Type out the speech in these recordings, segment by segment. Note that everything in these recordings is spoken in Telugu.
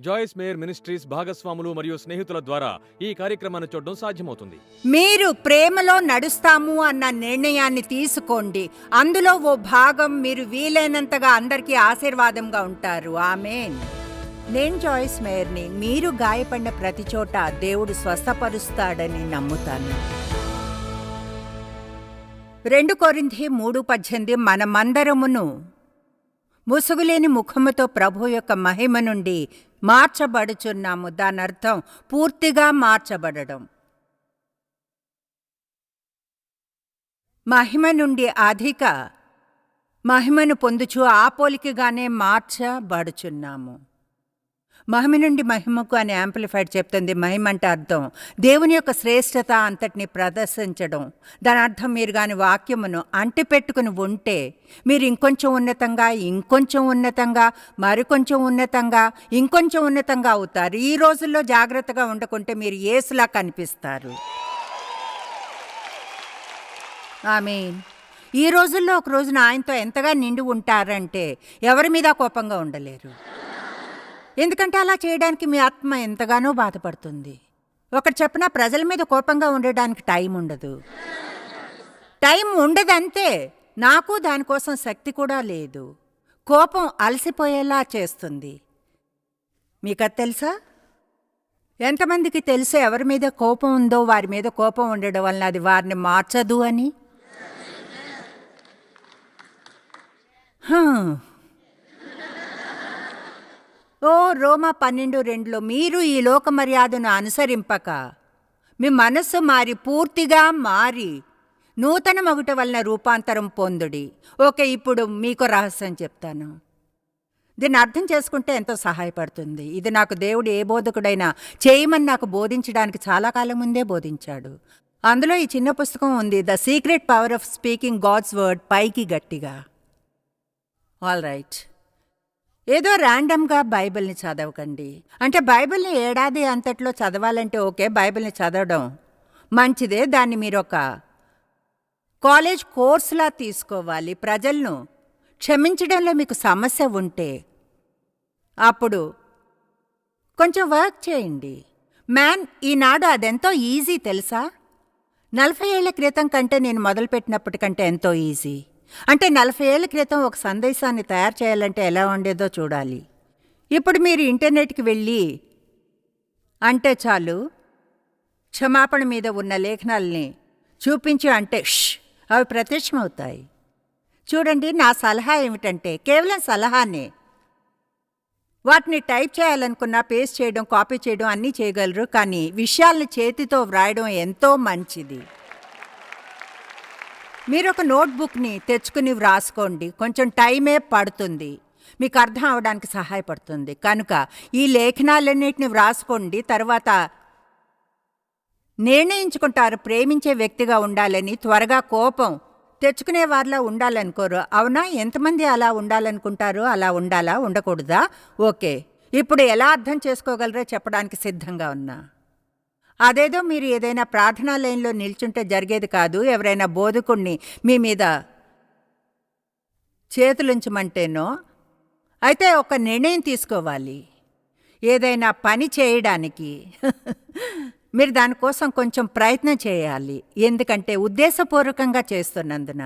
జాయిస్ మేయర్ మినిస్ట్రీస్ భాగస్వాములు మరియు స్నేహితుల ద్వారా ఈ కార్యక్రమాన్ని చూడడం సాధ్యమవుతుంది. మీరు ప్రేమలో నడుస్తాము అన్న నిర్ణయాన్ని తీసుకోండి. అందులో ఓ భాగం మీరు వీలైనంతగా అందరికీ ఆశీర్వాదంగా ఉంటారు. ఆమెన్. నేను జాయిస్ మేయర్ని మీరు గాయపడిన ప్రతి చోట దేవుడు స్వస్థపరుస్తాడని నమ్ముతాను. రెండు కొరింది మూడు పద్దెనిమిది మనమందరమును ముసుగులేని ముఖముతో ప్రభు యొక్క మహిమ నుండి మార్చబడుచున్నాము. దాని అర్థం పూర్తిగా మార్చబడడం. మహిమ నుండి అధిక మహిమను పొందుచు ఆ పోలికగానే మార్చబడుచున్నాము. మహిమ నుండి మహిమకు అని యాంప్లిఫైడ్ చెప్తుంది. మహిమ అంటే అర్థం. దేవుని యొక్క శ్రేష్టత అంతటిని ప్రదర్శించడం. దాని అర్థం మీరు కాని వాక్యమును అంటిపెట్టుకుని ఉంటే మీరు ఇంకొంచెం ఉన్నతంగా ఇంకొంచెం ఉన్నతంగా మరికొంచెం ఉన్నతంగా ఇంకొంచెం ఉన్నతంగా అవుతారు. ఈ రోజుల్లో జాగ్రత్తగా ఉండకుంటే మీరు ఏసులా కనిపిస్తారు. ఆమె ఈ రోజుల్లో ఒక రోజున ఆయనతో ఎంతగా నిండి ఉంటారంటే ఎవరి మీద కోపంగా ఉండలేరు. ఎందుకంటే అలా చేయడానికి మీ ఆత్మ ఎంతగానో బాధపడుతుంది. ఒకటి చెప్పిన ప్రజల మీద కోపంగా ఉండడానికి టైం ఉండదు. టైం ఉండదంతే నాకు దానికోసం శక్తి కూడా లేదు. కోపం అలసిపోయేలా చేస్తుంది. మీకు అది తెలుసా? ఎంతమందికి తెలుసు ఎవరి మీద కోపం ఉందో వారి మీద కోపం ఉండడం వలన అది వారిని మార్చదు అని హా. ఓ రోమా పన్నెండు రెండులో మీరు ఈ లోక మర్యాదను అనుసరింపక. మీ మనస్సు మారి పూర్తిగా మారి నూతన మగుట వలన రూపాంతరం పొందుడి. ఓకే ఇప్పుడు మీకు రహస్యం చెప్తాను. దీన్ని అర్థం చేసుకుంటే ఎంతో సహాయపడుతుంది. ఇది నాకు దేవుడు ఏ బోధకుడైనా చేయమని నాకు బోధించడానికి చాలా కాలం ముందే బోధించాడు. అందులో ఈ చిన్న పుస్తకం ఉంది the secret power of speaking God's word పైకి గట్టిగా. ఆల్ రైట్ ఏదో ర్యాండమ్గా బైబిల్ని చదవకండి. అంటే బైబిల్ని ఏడాది అంతట్లో చదవాలంటే ఓకే బైబిల్ని చదవడం మంచిదే. దాన్ని మీరు ఒక కాలేజ్ కోర్సులా తీసుకోవాలి. ప్రజలను క్షమించడంలో మీకు సమస్య ఉంటే అప్పుడు కొంచెం వర్క్ చేయండి. మ్యాన్ ఈనాడు అదెంతో ఈజీ తెలుసా? నలభై ఏళ్ళ క్రితం కంటే నేను మొదలుపెట్టినప్పటికంటే ఎంతో ఈజీ. అంటే నలభై ఏళ్ళ క్రితం ఒక సందేశాన్ని తయారు చేయాలంటే ఎలా ఉండేదో చూడాలి. ఇప్పుడు మీరు ఇంటర్నెట్కి వెళ్ళి అంటే చాలు క్షమాపణ మీద ఉన్న లేఖనాల్ని చూపించి అంటే ష్ అవి ప్రత్యక్షమవుతాయి. చూడండి నా సలహా ఏమిటంటే కేవలం సలహానే. వాటిని టైప్ చేయాలనుకున్నా పేస్ట్ చేయడం కాపీ చేయడం అన్నీ చేయగలరు కానీ విషయాల్ని చేతితో వ్రాయడం ఎంతో మంచిది. మీరు ఒక నోట్బుక్ని తెచ్చుకుని వ్రాసుకోండి. కొంచెం టైమే పడుతుంది. మీకు అర్థం అవడానికి సహాయపడుతుంది. కనుక ఈ లేఖనాలన్నిటిని వ్రాసుకోండి. తర్వాత నిర్ణయించుకుంటారు. ప్రేమించే వ్యక్తిగా ఉండాలని త్వరగా కోపం తెచ్చుకునే వారిలా ఉండాలనుకోరు. అవునా? ఎంతమంది అలా ఉండాలనుకుంటారు? అలా ఉండాలా? ఉండకూడదా? ఓకే. ఇప్పుడు ఎలా అర్థం చేసుకోగలరో చెప్పడానికి సిద్ధంగా ఉన్నా. అదేదో మీరు ఏదైనా ప్రార్థనా లైన్లో నిల్చుంటే జరిగేది కాదు. ఎవరైనా బోధకుణ్ణి మీ మీద చేతులుంచమంటేనో అయితే ఒక నిర్ణయం తీసుకోవాలి. ఏదైనా పని చేయడానికి మీరు దానికోసం కొంచెం ప్రయత్నం చేయాలి. ఎందుకంటే ఉద్దేశపూర్వకంగా చేస్తున్నందున.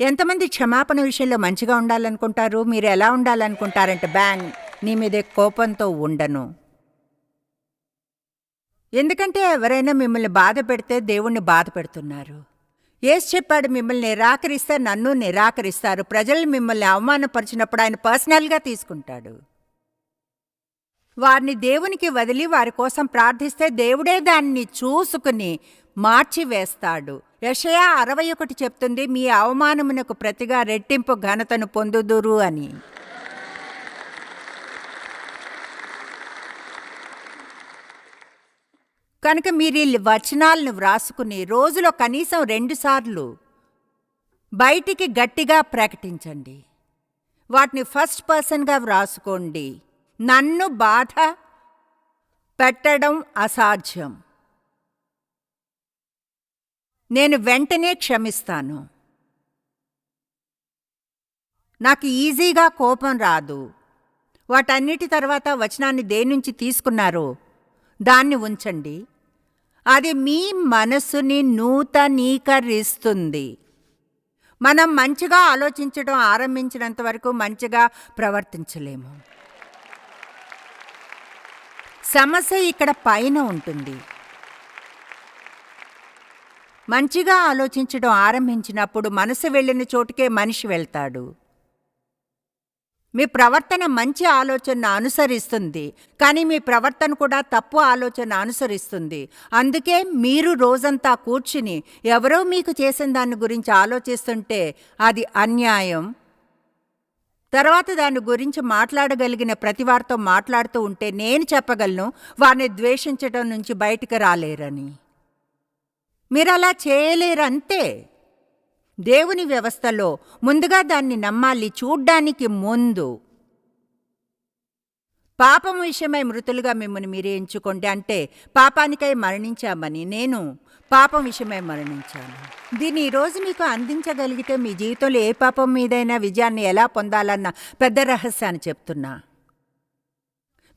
ఎంతమంది క్షమాపణ విషయంలో మంచిగా ఉండాలనుకుంటారు? మీరు ఎలా ఉండాలనుకుంటారంటే బ్యాంగ్ నీ మీదే కోపంతో ఉండను. ఎందుకంటే ఎవరైనా మిమ్మల్ని బాధ పెడితే దేవుణ్ణి బాధ పెడుతున్నారు. ఏసు చెప్పాడు మిమ్మల్ని నిరాకరిస్తే నన్ను నిరాకరిస్తారు. ప్రజలు మిమ్మల్ని అవమానపరిచినప్పుడు ఆయన పర్సనల్గా తీసుకుంటాడు. వారిని దేవునికి వదిలి వారి కోసం ప్రార్థిస్తే దేవుడే దాన్ని చూసుకుని మార్చివేస్తాడు. యషయా అరవై ఒకటి చెప్తుంది మీ అవమానమునకు ప్రతిగా రెట్టింపు ఘనతను పొందుదురు అని. కనుక మీరు ఈ వచనాలను వ్రాసుకుని రోజులో కనీసం రెండుసార్లు బయటికి గట్టిగా ప్రకటించండి. వాటిని ఫస్ట్ పర్సన్గా వ్రాసుకోండి. నన్ను బాధ పెట్టడం అసాధ్యం. నేను వెంటనే క్షమిస్తాను. నాకు ఈజీగా కోపం రాదు. వాటన్నిటి తర్వాత వచనాన్ని దేని నుంచి తీసుకున్నారో దాన్ని ఉంచండి. అది మీ మనసుని నూతనీకరిస్తుంది. మనం మంచిగా ఆలోచించడం ఆరంభించినంత వరకు మంచిగా ప్రవర్తించలేము. సమస్య ఇక్కడ పైన ఉంటుంది. మంచిగా ఆలోచించడం ఆరంభించినప్పుడు మనసు వెళ్ళిన చోటుకే మనిషి వెళ్తాడు. మీ ప్రవర్తన మంచి ఆలోచనను అనుసరిస్తుంది కానీ మీ ప్రవర్తన కూడా తప్పు ఆలోచన అనుసరిస్తుంది. అందుకే మీరు రోజంతా కూర్చుని ఎవరో మీకు చేసిన దాని గురించి ఆలోచిస్తుంటే అది అన్యాయం. తర్వాత దాని గురించి మాట్లాడగలిగిన ప్రతి వారితో మాట్లాడుతూ ఉంటే నేను చెప్పగలను వారిని ద్వేషించడం నుంచి బయటికి రాలేరని. మీరు అలా చేయలేరంతే. దేవుని వ్యవస్థలో ముందుగా దాన్ని నమ్మాలి చూడ్డానికి ముందు. పాపం విషయమై మృతులుగా మిమ్మల్ని మీరే ఎంచుకోండి అంటే పాపానికై మరణించామని నేను పాపం విషయమై మరణించాను. దీన్ని ఈరోజు మీకు అందించగలిగితే మీ జీవితంలో ఏ పాపం మీదైనా విజయాన్ని ఎలా పొందాలన్న పెద్ద రహస్యాన్ని చెప్తున్నా.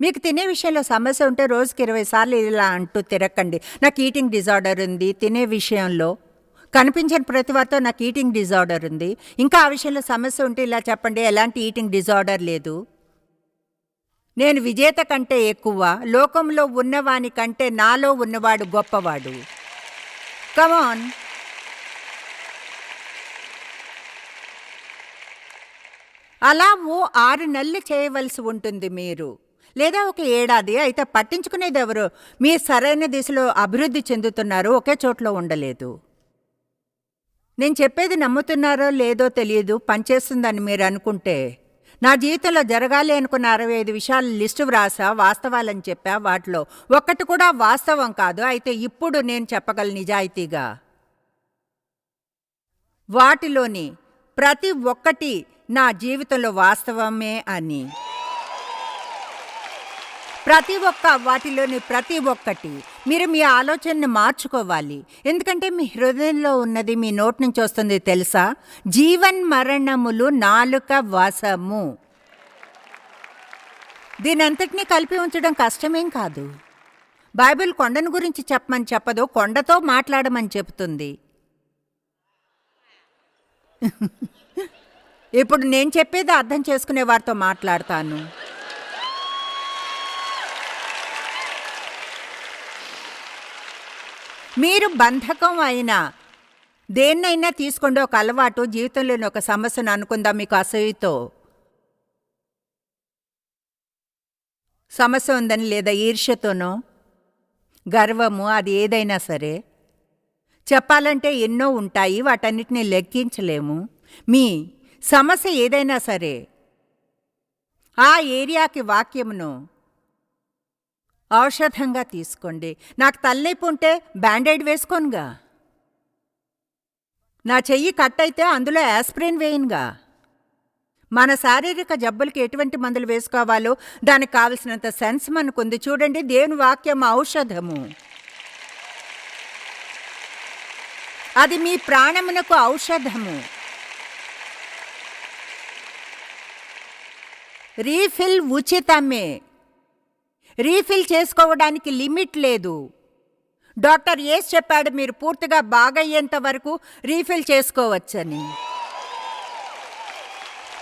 మీకు తినే విషయంలో సమస్య ఉంటే రోజుకి ఇరవై సార్లు ఇలా అంటూ తిరక్కండి. నాకు ఈటింగ్ డిజార్డర్ ఉంది తినే విషయంలో కనిపించిన ప్రతి వారితో నాకు ఈటింగ్ డిజార్డర్ ఉంది. ఇంకా ఆ విషయంలో సమస్య ఉంటే ఇలా చెప్పండి ఎలాంటి ఈటింగ్ డిజార్డర్ లేదు. నేను విజేత కంటే ఎక్కువ లోకంలో ఉన్నవాని కంటే నాలో ఉన్నవాడు గొప్పవాడు. కమాన్ అలా ఓ ఆరు నెలలు చేయవలసి ఉంటుంది మీరు. లేదా ఒక ఏడాది అయితే పట్టించుకునేది ఎవరు? మీరు సరైన దిశలో అభివృద్ధి చెందుతున్నారు ఒకే చోట్లో ఉండలేదు. నేను చెప్పేది నమ్ముతున్నారో లేదో తెలియదు పనిచేస్తుందని మీరు అనుకుంటే. నా జీవితంలో జరగాలి అనుకున్న అరవై ఐదు విషయాల లిస్టు వ్రాసా వాస్తవాలని చెప్పా. వాటిలో ఒక్కటి కూడా వాస్తవం కాదు. అయితే ఇప్పుడు నేను చెప్పగల నిజాయితీగా. వాటిలోని ప్రతి ఒక్కటి నా జీవితంలో వాస్తవమే అని. ప్రతి ఒక్క వాటిలోని ప్రతి ఒక్కటి మీరు మీ ఆలోచనని మార్చుకోవాలి. ఎందుకంటే మీ హృదయంలో ఉన్నది మీ నోటి నుంచి వస్తుంది తెలుసా? జీవన్ మరణములు నాలుక వాసము. దీనంతటినీ కలిపి ఉంచడం కష్టమేం కాదు. బైబిల్ కొండను గురించి చెప్పమని చెప్పదు కొండతో మాట్లాడమని చెబుతుంది. ఇప్పుడు నేను చెప్పేది అర్థం చేసుకునే వారితో మాట్లాడతాను. మీరు బంధకం అయినా దేన్నైనా తీసుకోండి ఒక అలవాటు జీవితంలోని ఒక సమస్యను అనుకుందాం మీకు అసూయతో. సమస్య ఉందని లేదా ఈర్ష్యతోనో గర్వము అది ఏదైనా సరే చెప్పాలంటే ఎన్నో ఉంటాయి వాటన్నిటిని లెక్కించలేము. మీ సమస్య ఏదైనా సరే ఆ ఏరియాకి వాక్యమును ఔషధంగా తీసుకోండి. నాకు తలనొప్పి ఉంటే బ్యాండైడ్ వేసుకోనుగా. నా చెయ్యి కట్ అయితే అందులో యాస్ప్రిన్ వేయనుగా. మన శారీరక జబ్బులకి ఎటువంటి మందులు వేసుకోవాలో దానికి కావలసినంత సెన్స్ మనకుంది. చూడండి దేవుని వాక్యం ఔషధము. అది మీ ప్రాణమునకు ఔషధము. రీఫిల్ ఉచితమే. రీఫిల్ చేసుకోవడానికి లిమిట్ లేదు. డాక్టర్ ఏస్ చెప్పాడు మీరు పూర్తిగా బాగయ్యేంత వరకు రీఫిల్ చేసుకోవచ్చని.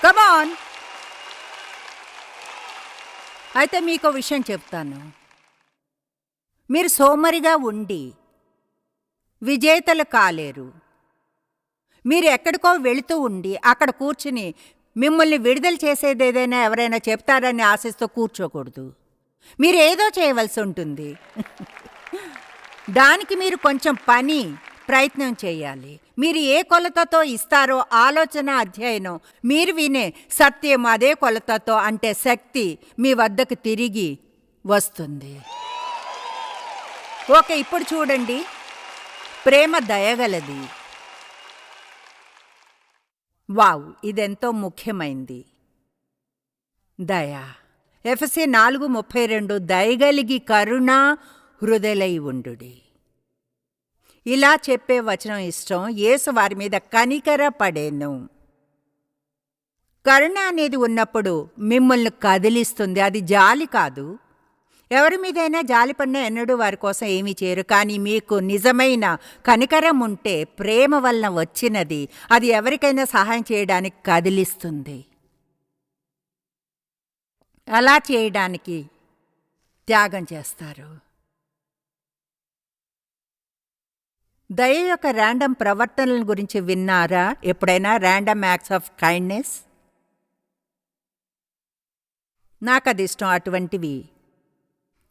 కమాన్ అయితే మీకు విషయం చెప్తాను. మీరు సోమరిగా ఉండి విజేతలు కాలేరు. మీరు ఎక్కడికో వెళుతూ ఉండి అక్కడ కూర్చుని మిమ్మల్ని విడుదల చేసేది ఏదైనా ఎవరైనా చెప్తారని ఆశిస్తూ కూర్చోకూడదు. మీరేదో చేయవలసి ఉంటుంది. దానికి మీరు కొంచెం పని ప్రయత్నం చేయాలి. మీరు ఏ కొలతతో ఇస్తారో ఆలోచన అధ్యయనం మీరు వినే సత్యం అదే కొలతతో అంటే శక్తి మీ వద్దకు తిరిగి వస్తుంది. ఓకే ఇప్పుడు చూడండి. ప్రేమ దయగలది. వావ్ ఇదెంతో ముఖ్యమైంది. దయ. ఎఫ్సి నాలుగు ముప్పై రెండు దయగలిగి కరుణ హృదయలై ఉండుడి. ఇలా చెప్పే వచనం ఇష్టం. యేసు వారి మీద కనికర పడేను. కరుణ అనేది ఉన్నప్పుడు మిమ్మల్ని కదిలిస్తుంది. అది జాలి కాదు. ఎవరి మీదైనా జాలిపడిన ఎన్నడూ వారి కోసం ఏమీ చేయరు. కానీ మీకు నిజమైన కనికరం ఉంటే ప్రేమ వలన వచ్చినది. అది ఎవరికైనా సహాయం చేయడానికి కదిలిస్తుంది. అలా చేయడానికి త్యాగం చేస్తారు. దయ యొక్క ర్యాండమ్ ప్రవర్తనల గురించి విన్నారా? ఎప్పుడైనా ర్యాండమ్ యాక్ట్స్ ఆఫ్ కైండ్నెస్ నాకు అది ఇష్టం అటువంటివి.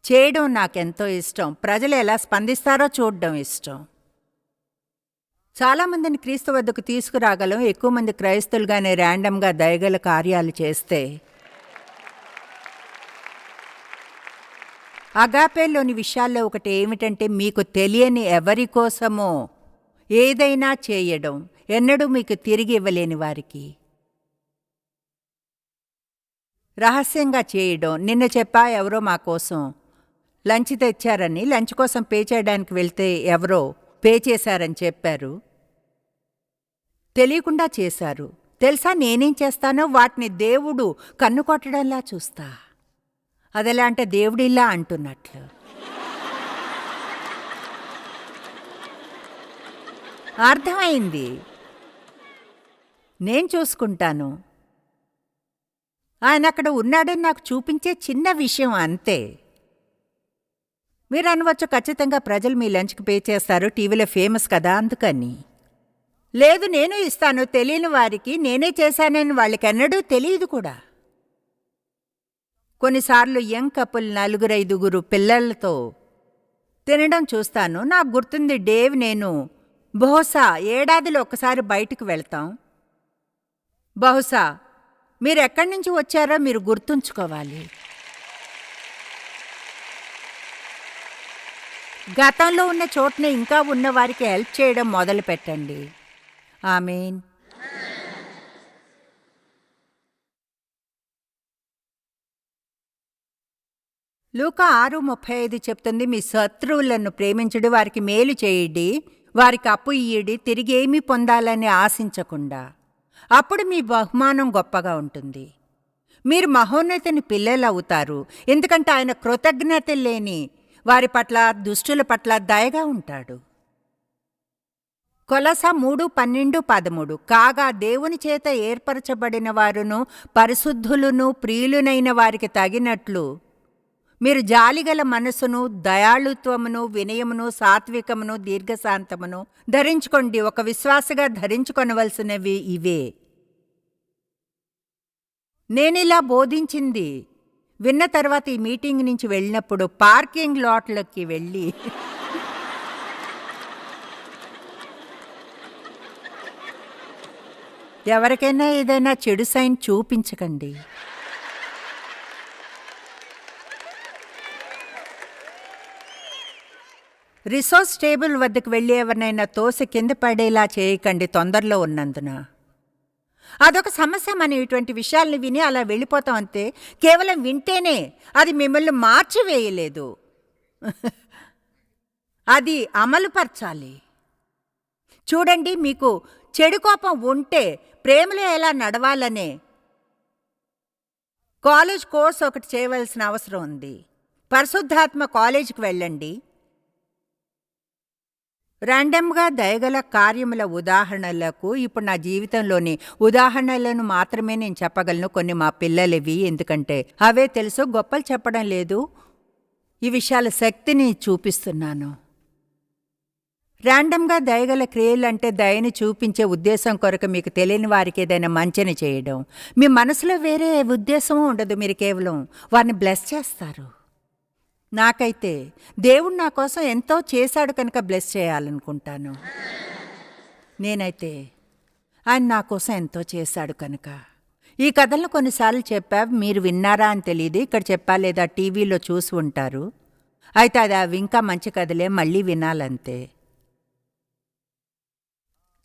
చేయడం నాకెంతో ఇష్టం. ప్రజలు ఎలా స్పందిస్తారో చూడడం ఇష్టం. చాలామందిని క్రీస్తు వద్దకు తీసుకురాగలం. ఎక్కువ మంది క్రైస్తులుగానే ర్యాండమ్గా దయగల కార్యాలు చేస్తే అగాపేలోని విషయాల్లో ఒకటి ఏమిటంటే మీకు తెలియని ఎవరి కోసమో ఏదైనా చేయడం ఎన్నడూ మీకు తిరిగి ఇవ్వలేని వారికి. రహస్యంగా చేయడం నిన్న చెప్పా ఎవరో మా కోసం. లంచ్ తెచ్చారని లంచ్ కోసం పే చేయడానికి వెళ్తే ఎవరో పే చేశారని చెప్పారు. తెలియకుండా చేశారు. తెలుసా నేనేం చేస్తానో? వాటిని దేవుడు కన్ను కొట్టడంలా చూస్తా. అదెలా అంటే దేవుడిలా అంటున్నట్లు. అర్థమైంది? నేను చూసుకుంటాను. ఆయన అక్కడ ఉన్నాడని నాకు చూపించే చిన్న విషయం అంతే. మీరు అనవచ్చు ఖచ్చితంగా ప్రజలు మీ లంచ్కి పే చేస్తారు టీవీలో ఫేమస్ కదా అందుకని. లేదు నేను ఇస్తాను తెలియని వారికి నేనే చేశానని వాళ్ళకెన్నడూ తెలియదు కూడా. కొన్నిసార్లు యంగ్ కపుల్ నలుగురైదుగురు పిల్లలతో తినడం చూస్తాను. నాకు గుర్తుంది డేవ్ నేను బహుశా ఏడాదిలో ఒకసారి బయటికి వెళ్తాం. బహుశా మీరెక్కడి నుంచి వచ్చారో మీరు గుర్తుంచుకోవాలి. గతంలో ఉన్న చోటనే ఇంకా ఉన్నవారికి హెల్ప్ చేయడం మొదలు పెట్టండి ఆమెన్. లూక ఆరు ముప్పై ఐదు చెప్తుంది మీ శత్రువులను ప్రేమించుడు వారికి మేలు చేయుడి వారికి అప్పు ఇయ్యడి తిరిగి ఏమీ పొందాలని ఆశించకుండా. అప్పుడు మీ బహుమానం గొప్పగా ఉంటుంది. మీరు మహోన్నతిని పిల్లలవుతారు. ఎందుకంటే ఆయన కృతజ్ఞత లేని వారి పట్ల దుష్టుల పట్ల దయగా ఉంటాడు. కొలస మూడు పన్నెండు పదమూడు. కాగా దేవుని చేత ఏర్పరచబడిన వారును పరిశుద్ధులును ప్రియులునైన వారికి తగినట్లు మీరు జాలిగల మనసును దయాళుత్వమును వినయమును సాత్వికమును దీర్ఘశాంతమును ధరించుకోండి. ఒక విశ్వాసగా ధరించుకొనవలసినవి ఇవే. నేనిలా బోధించింది. విన్న తర్వాత ఈ మీటింగ్ నుంచి వెళ్ళినప్పుడు పార్కింగ్ లాట్లకి వెళ్ళి ఎవరికైనా ఏదైనా చెడు సైన్ చూపించకండి. రిసోర్స్ టేబుల్ వద్దకు వెళ్ళి ఎవరినైనా తోసి కింద పడేలా చేయకండి తొందరలో ఉన్నందున. అదొక సమస్య మనం ఇటువంటి విషయాల్ని విని అలా వెళ్ళిపోతాం అంతే. కేవలం వింటేనే అది మిమ్మల్ని మార్చివేయలేదు. అది అమలుపరచాలి. చూడండి మీకు చెడు కోపం ఉంటే ప్రేమలో ఎలా నడవాలనే కాలేజ్ కోర్స్ ఒకటి చేయవలసిన అవసరం ఉంది. పరిశుద్ధాత్మ కాలేజీకి వెళ్ళండి. ర్యాండమ్గా దయగల కార్యముల ఉదాహరణలకు ఇప్పుడు నా జీవితంలోని ఉదాహరణలను మాత్రమే నేను చెప్పగలను కొన్ని మా పిల్లలవి. ఎందుకంటే అవే తెలుసు గొప్పలు చెప్పడం లేదు. ఈ విషయాల శక్తిని చూపిస్తున్నాను. ర్యాండమ్గా దయగల క్రియలంటే దయని చూపించే ఉద్దేశం కొరకు మీకు తెలియని వారికి ఏదైనా మంచిని చేయడం. మీ మనసులో వేరే ఉద్దేశం ఉండదు మీరు కేవలం వారిని బ్లెస్ చేస్తారు. నాకైతే దేవుడు నా కోసం ఎంతో చేశాడు కనుక బ్లెస్ చేయాలనుకుంటాను. నేనైతే ఆయన నా కోసం ఎంతో చేశాడు కనుక. ఈ కథలను కొన్నిసార్లు చెప్పా మీరు విన్నారా అని తెలియదు ఇక్కడ చెప్పా లేదా టీవీలో చూసి ఉంటారు. అయితే అది అవి ఇంకా మంచి కథలే మళ్ళీ వినాలంతే.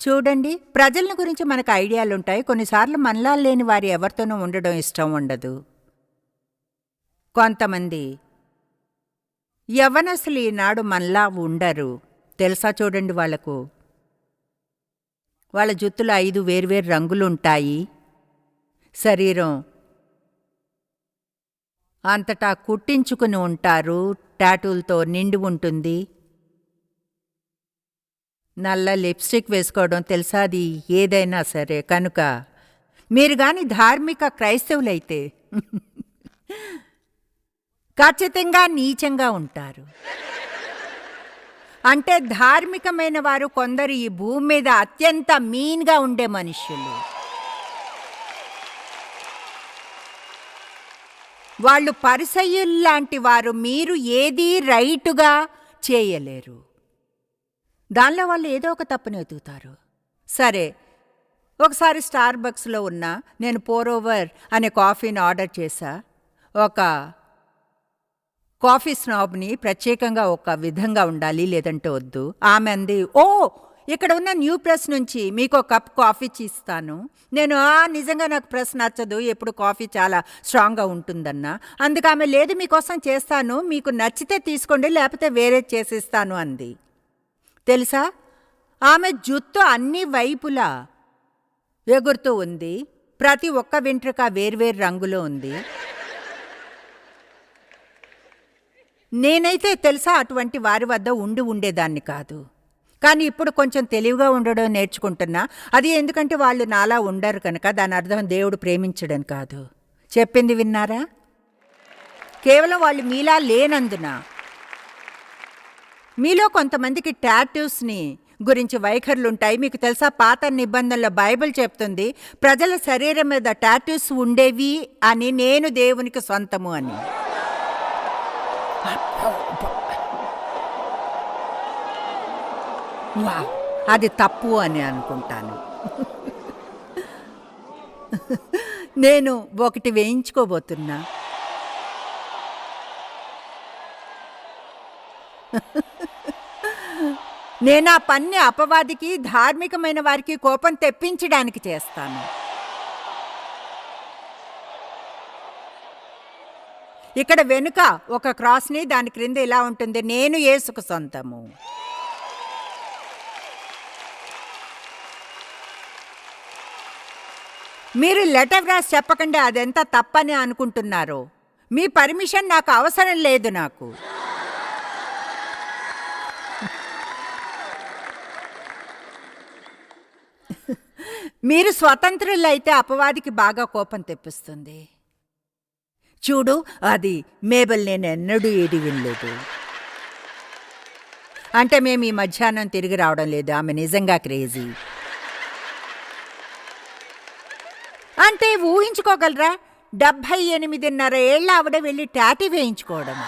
చూడండి ప్రజల గురించి మనకు ఐడియాలు ఉంటాయి. కొన్నిసార్లు మనలా లేని వారు ఎవరితోనూ ఉండడం ఇష్టం ఉండదు. కొంతమంది యవ్వనస్తులు ఈనాడు మనలా ఉండరు. తెలుసా చూడండి వాళ్ళకు వాళ్ళ జుత్తులో ఐదు వేర్వేరు రంగులుంటాయి. శరీరం అంతటా కుట్టించుకుని ఉంటారు. టాటూలతో నిండి ఉంటుంది. నల్ల లిప్స్టిక్ వేసుకోవడం తెలుసా అది? ఏదైనా సరే. కనుక మీరు గాని ధార్మిక క్రైస్తవులైతే ఖచ్చితంగా నీచంగా ఉంటారు. అంటే ధార్మికమైన వారు కొందరు ఈ భూమి మీద అత్యంత మీన్గా ఉండే మనుష్యులు. వాళ్ళు పరిసయ్యుల్లాంటి వారు మీరు ఏదీ రైటుగా చేయలేరు. దానిలో వాళ్ళు ఏదో ఒక తప్పుని వెతుకుతారు సరే ఒకసారి స్టార్ బక్స్లో ఉన్న నేను పోరోవర్ ఓవర్ అనే కాఫీని ఆర్డర్ చేశా. ఒక కాఫీ స్నాబ్ని ప్రత్యేకంగా ఒక విధంగా ఉండాలి లేదంటే వద్దు. ఆమె అంది ఓ ఇక్కడ ఉన్న న్యూ ప్రెస్ నుంచి మీకు ఒక కప్ కాఫీ ఇస్తాను నేను ఆ నిజంగా నాకు ప్రెస్ నచ్చదు. ఎప్పుడు కాఫీ చాలా స్ట్రాంగ్గా ఉంటుందన్న. అందుకు ఆమె లేదు మీకోసం చేస్తాను. మీకు నచ్చితే తీసుకోండి లేకపోతే వేరే చేసిస్తాను అంది. తెలుసా? ఆమె జుత్తు అన్ని వైపులా ఎగురుతూ ఉంది. ప్రతి ఒక్క వెంట్రుక వేర్వేరు రంగులో ఉంది. నేనైతే తెలుసా అటువంటి వారి వద్ద ఉండి ఉండేదాన్ని కాదు. కానీ ఇప్పుడు కొంచెం తెలివిగా ఉండడం నేర్చుకుంటున్నా. అది ఎందుకంటే వాళ్ళు నాలా ఉండరు కనుక దాని అర్థం దేవుడు ప్రేమించడం కాదు. చెప్పింది విన్నారా? కేవలం వాళ్ళు మీలా లేనందున మీలో కొంతమందికి టాటూస్ని గురించి వైఖరులుంటాయి మీకు తెలుసా పాత నిబంధనలో బైబిల్ చెప్తుంది ప్రజల శరీరం మీద టాటూస్ ఉండేవి అని నేను దేవునికి సొంతము అని. వావ్, అది తప్పు అని అనుకుంటాను. నేను ఒకటి వేయించుకోబోతున్నా. నేను ఆ పన్ని అపవాదికి ధార్మికమైన వారికి కోపం తెప్పించడానికి చేస్తాను. ఇక్కడ వెనుక ఒక క్రాస్ని దాని క్రింద ఇలా ఉంటుంది నేను ఏసుకు సొంతము. మీరు లెటర్ వ్రాసి చెప్పకుండా అదెంత తప్పని అనుకుంటున్నారో. మీ పర్మిషన్ నాకు అవసరం లేదు నాకు. మీరు స్వతంత్రులైతే అపవాదికి బాగా కోపం తెప్పిస్తుంది. చూడు అది మేబల్ నేనెన్నడూ ఏది వినలేదు. అంటే మేము ఈ మధ్యాహ్నం తిరిగి రావడం లేదు ఆమె నిజంగా క్రేజీ. అంటే ఊహించుకోగలరా? డెబ్భై ఎనిమిదిన్నర ఏళ్ళ ఆవిడ వెళ్ళి టాటీ వేయించుకోవడం.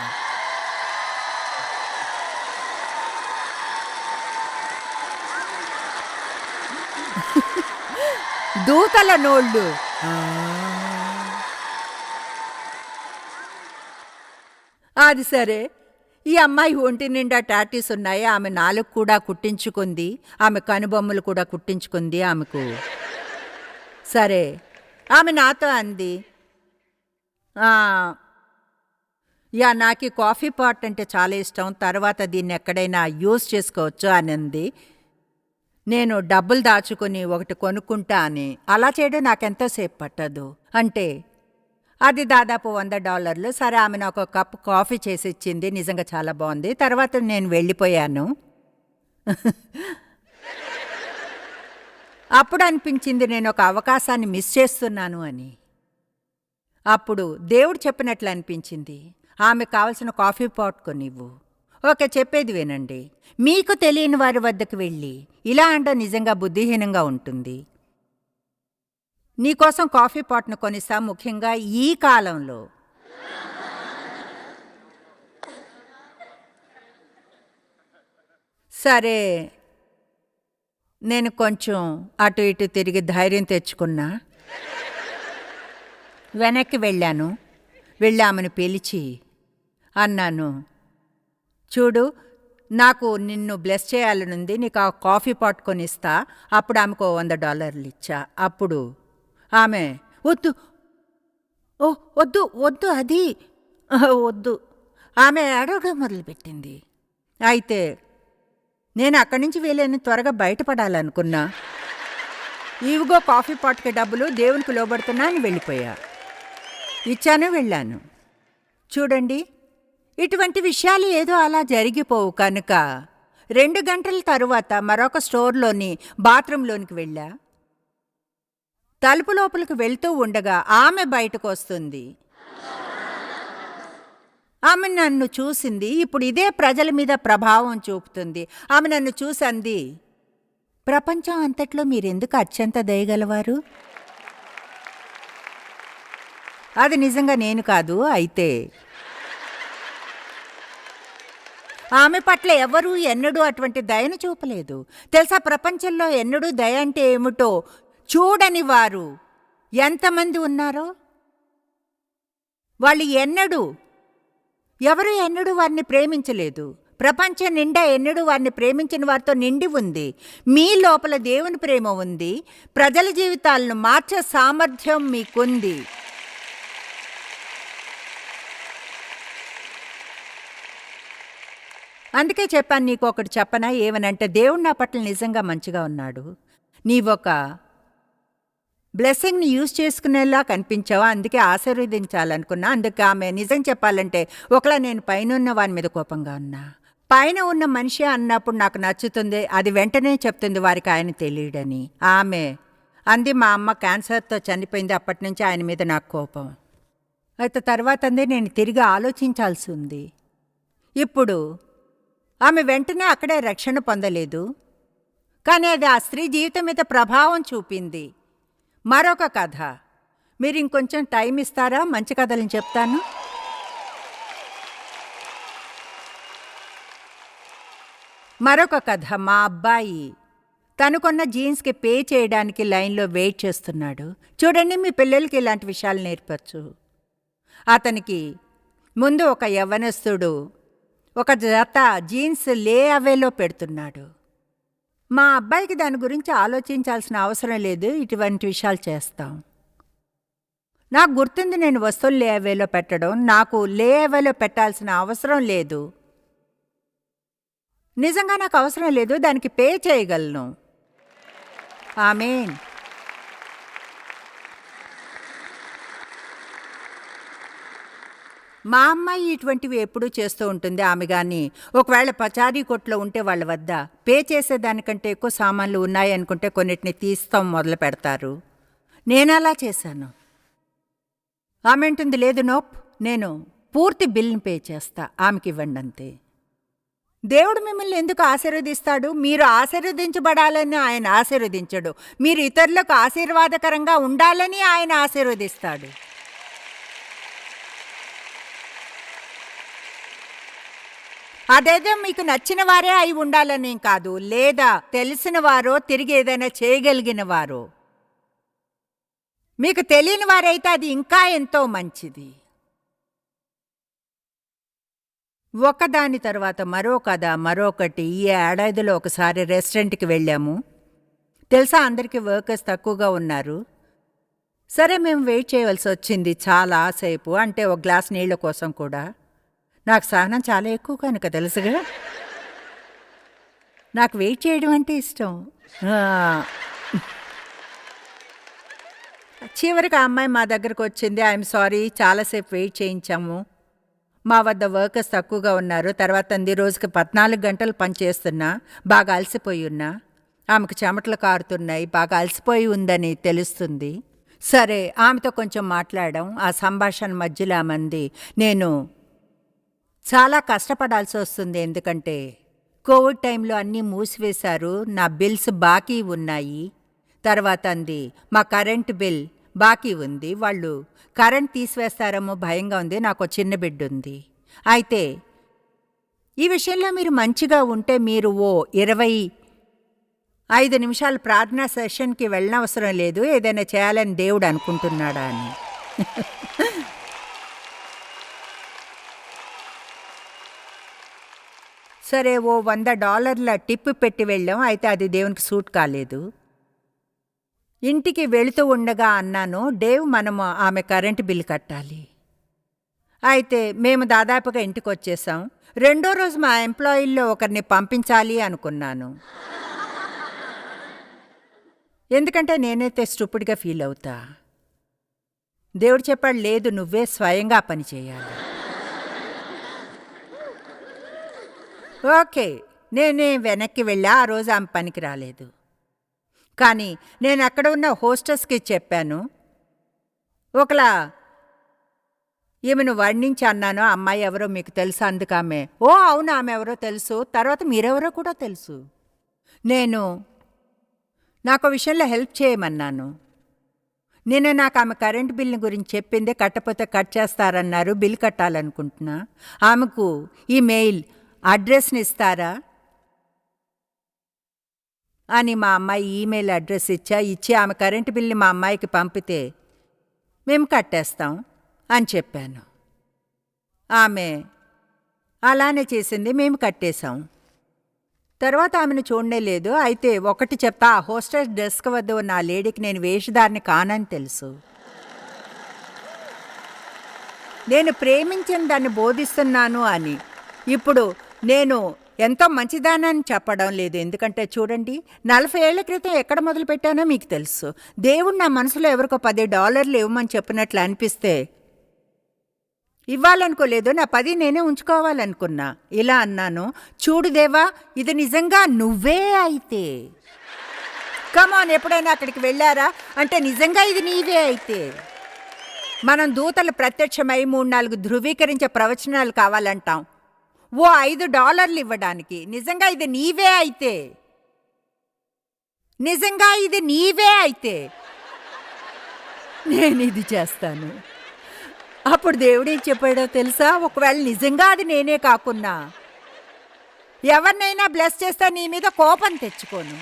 దూతల నోళ్ళు. అది సరే. ఈ అమ్మాయి ఒంటి నిండా టాటీస్ ఉన్నాయి. ఆమె నాలుగు కూడా కుట్టించుకుంది. ఆమె కనుబొమ్మలు కూడా కుట్టించుకుంది ఆమెకు. సరే. ఆమె నాతో అంది. యా నాకు కాఫీ పాట్ అంటే చాలా ఇష్టం. తర్వాత దీన్ని ఎక్కడైనా యూజ్ చేసుకోవచ్చు అని అంది. నేను డబ్బులు దాచుకుని ఒకటి కొనుక్కుంటా అని. అలా చేయడం నాకెంతోసేపు పట్టదు. అంటే అది దాదాపు వంద డాలర్లు. సరే ఆమె నాకు ఒక కప్ కాఫీ చేసి ఇచ్చింది. నిజంగా చాలా బాగుంది. తర్వాత నేను వెళ్ళిపోయాను. అప్పుడు అనిపించింది నేను ఒక అవకాశాన్ని మిస్ చేస్తున్నాను అని. అప్పుడు దేవుడు చెప్పినట్లు అనిపించింది. ఆమె కావలసిన కాఫీ పాట్ కొనివ్వు. ఓకే చెప్పేది వినండి. మీకు తెలియని వారి వద్దకు వెళ్ళి ఇలా అంటే నిజంగా బుద్ధిహీనంగా ఉంటుంది. నీకోసం కాఫీ పాట్ను కొనిసా ముఖ్యంగా ఈ కాలంలో. సరే నేను కొంచెం అటు ఇటు తిరిగి ధైర్యం తెచ్చుకున్నా. వెనక్కి వెళ్ళాను. వెళ్ళి ఆమెను పిలిచి అన్నాను చూడు నాకు నిన్ను బ్లెస్ చేయాలనుంది నీకు ఆ కాఫీ పాట్ కొనిస్తా అప్పుడు ఆమెకు ఓ వంద డాలర్లు ఇచ్చా. అప్పుడు ఆమె. వద్దు. ఓ వద్దు వద్దు అది. వద్దు. ఆమె అడగడం మొదలుపెట్టింది. అయితే నేను అక్కడి నుంచి వీలైన త్వరగా బయటపడాలనుకున్నా. ఇవిగో కాఫీ పాట్కి డబ్బులు దేవునికి లోబడుతున్నా అని వెళ్ళిపోయా. ఇచ్చాను వెళ్ళాను. చూడండి ఇటువంటి విషయాలు ఏదో అలా జరిగిపోవు కనుక. రెండు గంటల తరువాత మరొక స్టోర్లోని బాత్రూంలోనికి వెళ్ళా. తలుపు లోపలికి వెళ్తూ ఉండగా ఆమె బయటకు వస్తుంది ఆమె నన్ను చూసింది. ఇప్పుడు ఇదే ప్రజల మీద ప్రభావం చూపుతుంది. ఆమె నన్ను చూసంది ప్రపంచం అంతట్లో మీరెందుకు అత్యంత దయగలవారు? అది నిజంగా నేను కాదు అయితే. ఆమె పట్ల ఎవరూ ఎన్నడూ అటువంటి దయను చూపలేదు. తెలుసా ప్రపంచంలో ఎన్నడూ దయ అంటే ఏమిటో చూడని వారు ఎంతమంది ఉన్నారో? వాళ్ళు ఎన్నడూ ఎవరు ఎన్నడూ వారిని ప్రేమించలేదు. ప్రపంచం నిండా ఎన్నడూ వారిని ప్రేమించిన వారితో నిండి ఉంది. మీ లోపల దేవుని ప్రేమ ఉంది. ప్రజల జీవితాలను మార్చే సామర్థ్యం మీకుంది. అందుకే చెప్పాను నీకు ఒకటి చెప్పనా? ఏమనంటే దేవుడు నా పట్ల నిజంగా మంచిగా ఉన్నాడు. నీవొక బ్లెస్సింగ్ని యూజ్ చేసుకునేలా కనిపించావా? అందుకే ఆశీర్వదించాలనుకున్నా. అందుకే ఆమె నిజం చెప్పాలంటే ఒకలా నేను పైన ఉన్న వాని మీద కోపంగా ఉన్నా. పైన ఉన్న మనిషి అన్నప్పుడు నాకు నచ్చుతుంది. అది వెంటనే చెప్తుంది వారికి ఆయన తెలియడని. ఆమె అంది మా అమ్మ క్యాన్సర్తో చనిపోయింది. అప్పటి నుంచి ఆయన మీద నాకు కోపం. అయితే తర్వాత అందే నేను తిరిగి ఆలోచించాల్సి ఉంది. ఇప్పుడు ఆమె వెంటనే అక్కడే రక్షణ పొందలేదు. కానీ అది ఆ స్త్రీ జీవితం మీద ప్రభావం చూపింది. మరొక కథ. మీరు ఇంకొంచెం టైం ఇస్తారా? మంచి కథలను చెప్తాను. మరొక కథ మా అబ్బాయి. తనుకున్న జీన్స్కి పే చేయడానికి లైన్లో వెయిట్ చేస్తున్నాడు. చూడండి మీ పిల్లలకి ఇలాంటి విషయాలు నేర్పచ్చు. అతనికి ముందు ఒక యవ్వనస్తుడు ఒక జత జీన్స్ లే అవేలో పెడుతున్నాడు. మా అబ్బాయికి దాని గురించి ఆలోచించాల్సిన అవసరం లేదు ఇటువంటి విషయాలు చేస్తాం. నాకు గుర్తుంది నేను వస్తువులు లేవేలో పెట్టడం నాకు లేఅవేలో పెట్టాల్సిన అవసరం లేదు. నిజంగా నాకు అవసరం లేదు దానికి పే చేయగలను. ఆమెన్. మా అమ్మాయి ఇటువంటివి ఎప్పుడూ చేస్తూ ఉంటుంది ఆమె కానీ ఒకవేళ పచారీ కొట్లో ఉంటే వాళ్ళ వద్ద. పే చేసేదానికంటే ఎక్కువ సామాన్లు ఉన్నాయి అనుకుంటే కొన్నిటిని తీస్తాం మొదలు పెడతారు. నేను అలా చేశాను. ఆమె అంటుంది లేదు నోప్. నేను పూర్తి బిల్ని పే చేస్తా. ఆమెకి ఇవ్వండి అంతే. దేవుడు మిమ్మల్ని ఎందుకు ఆశీర్వదిస్తాడు? మీరు ఆశీర్వదించబడాలని ఆయన ఆశీర్వదించడు. మీరు ఇతరులకు ఆశీర్వాదకరంగా ఉండాలని ఆయన ఆశీర్వదిస్తాడు. అదేదో మీకు నచ్చిన వారే అయి ఉండాలనేం కాదు. లేదా తెలిసిన వారో తిరిగి ఏదైనా చేయగలిగిన వారో. మీకు తెలియని వారైతే అది ఇంకా ఎంతో మంచిది. ఒకదాని తర్వాత మరో కథ మరొకటి. ఈ ఏడాదిలో ఒకసారి రెస్టారెంట్కి వెళ్ళాము. తెలుసా? అందరికీ వర్కర్స్ తక్కువగా ఉన్నారు. సరే మేము వెయిట్ చేయవలసి వచ్చింది. చాలా సేపు. అంటే ఒక గ్లాస్ నీళ్ళ కోసం కూడా. నాకు సహనం చాలా ఎక్కువ కనుక తెలుసుగా. నాకు వెయిట్ చేయడం అంటే ఇష్టం. చివరికి ఆ అమ్మాయి మా దగ్గరకు వచ్చింది. ఐఎమ్ సారీ చాలాసేపు వెయిట్ చేయించాము. మా వద్ద వర్కర్స్ తక్కువగా ఉన్నారు. తర్వాత అంది రోజుకి పద్నాలుగు గంటలు పనిచేస్తున్నా బాగా అలసిపోయి ఉన్నా. ఆమెకు చెమటలు కారుతున్నాయి. బాగా అలసిపోయి ఉందని తెలుస్తుంది. సరే ఆమెతో కొంచెం మాట్లాడడం ఆ సంభాషణ మధ్యలో మంది నేను చాలా కష్టపడాల్సి వస్తుంది ఎందుకంటే కోవిడ్ టైంలో అన్నీ మూసివేశారు నా బిల్స్ బాకీ ఉన్నాయి. తర్వాత అంది మా కరెంట్ బిల్ బాకీ ఉంది వాళ్ళు కరెంట్ తీసివేస్తారేమో భయంగా ఉంది నాకు చిన్న బిడ్డ ఉంది. అయితే ఈ విషయంలో మీరు మంచిగా ఉంటే మీరు ఓ ఇరవై ఐదు నిమిషాలు ప్రార్థనా సెషన్కి వెళ్ళనవసరం లేదు ఏదైనా చేయాలని దేవుడు అనుకుంటున్నాడా అని. సరే ఓ వంద డాలర్ల టిప్ పెట్టి వెళ్ళాం అయితే అది దేవునికి సూట్ కాలేదు. ఇంటికి వెళుతూ ఉండగా అన్నాను డేవ్ మనము ఆమె కరెంటు బిల్ కట్టాలి. అయితే మేము దాదాపుగా ఇంటికి వచ్చేసాం రెండో రోజు మా ఎంప్లాయీల్లో ఒకరిని పంపించాలి అనుకున్నాను. ఎందుకంటే నేనైతే స్టూపుడ్గా ఫీల్ అవుతా. దేవుడు చెప్పాడు లేదు నువ్వే స్వయంగా పని చేయాలి. ఓకే నేనే వెనక్కి వెళ్ళా ఆ రోజు ఆమె పనికి రాలేదు. కానీ నేను అక్కడ ఉన్న హోస్టెస్కి చెప్పాను ఒకలా ఈమెను వర్ణించి అన్నాను ఆ అమ్మాయి ఎవరో మీకు తెలుసు అందుకు ఆమె ఓ అవును ఆమె ఎవరో తెలుసు తర్వాత మీరెవరో కూడా తెలుసు. నేను నాకు విషయంలో హెల్ప్ చేయమన్నాను. నేను నాకు ఆమె కరెంట్ బిల్లు గురించి చెప్పింది కట్టపోతే కట్ చేస్తారన్నారు బిల్ కట్టాలనుకుంటున్నా. ఆమెకు ఈ మెయిల్ అడ్రస్ని ఇస్తారా? అని మా అమ్మాయి ఈమెయిల్ అడ్రస్ ఇచ్చా ఇచ్చి ఆమె కరెంటు బిల్ని మా అమ్మాయికి పంపితే మేము కట్టేస్తాం అని చెప్పాను. ఆమె అలానే చేసింది మేము కట్టేశాం. తర్వాత ఆమెను చూడనే లేదు. అయితే ఒకటి చెప్తా ఆ హోస్టల్ డెస్క్ వద్ద ఉన్న ఆ లేడీకి నేను వేషధారిని కానని తెలుసు. నేను ప్రేమించిన దాన్ని బోధిస్తున్నాను అని. ఇప్పుడు నేను ఎంతో మంచిదానని చెప్పడం లేదు. ఎందుకంటే చూడండి నలభై ఏళ్ళ క్రితం ఎక్కడ మొదలు పెట్టానో మీకు తెలుసు. దేవుడు నా మనసులో ఎవరికో పది డాలర్లు ఇవ్వమని చెప్పినట్లు అనిపిస్తే ఇవ్వాలనుకోలేదు నా పది నేనే ఉంచుకోవాలనుకున్నా. ఇలా అన్నాను. చూడు దేవా ఇది నిజంగా నువ్వే అయితే. కమాన్ ఎప్పుడైనా అక్కడికి వెళ్ళారా? అంటే నిజంగా ఇది నీవే అయితే. మనం దూతలు ప్రత్యక్షమై మూడు నాలుగు ధృవీకరించే ప్రవచనాలు కావాలంటాం. ఓ ఐదు డాలర్లు ఇవ్వడానికి. నిజంగా ఇది నీవే అయితే. నిజంగా ఇది నీవే అయితే. నేను ఇది చేస్తాను. అప్పుడు దేవుడేం చెప్పాడో తెలుసా? ఒకవేళ నిజంగా అది నేనే కాకున్నా ఎవరినైనా బ్లెస్ చేస్తే నీ మీద కోపం తెచ్చుకోను.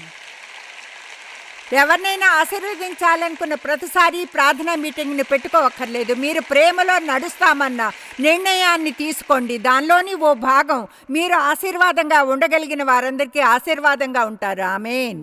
ఎవరినైనా ఆశీర్వదించాలనుకున్న ప్రతిసారి ప్రార్థనా మీటింగ్ని పెట్టుకోవక్కర్లేదు. మీరు ప్రేమలో నడుస్తామన్న నిర్ణయాన్ని తీసుకోండి. దానిలోని ఓ భాగం మీరు ఆశీర్వాదంగా ఉండగలిగిన వారందరికీ ఆశీర్వాదంగా ఉంటారు. ఆమెన్.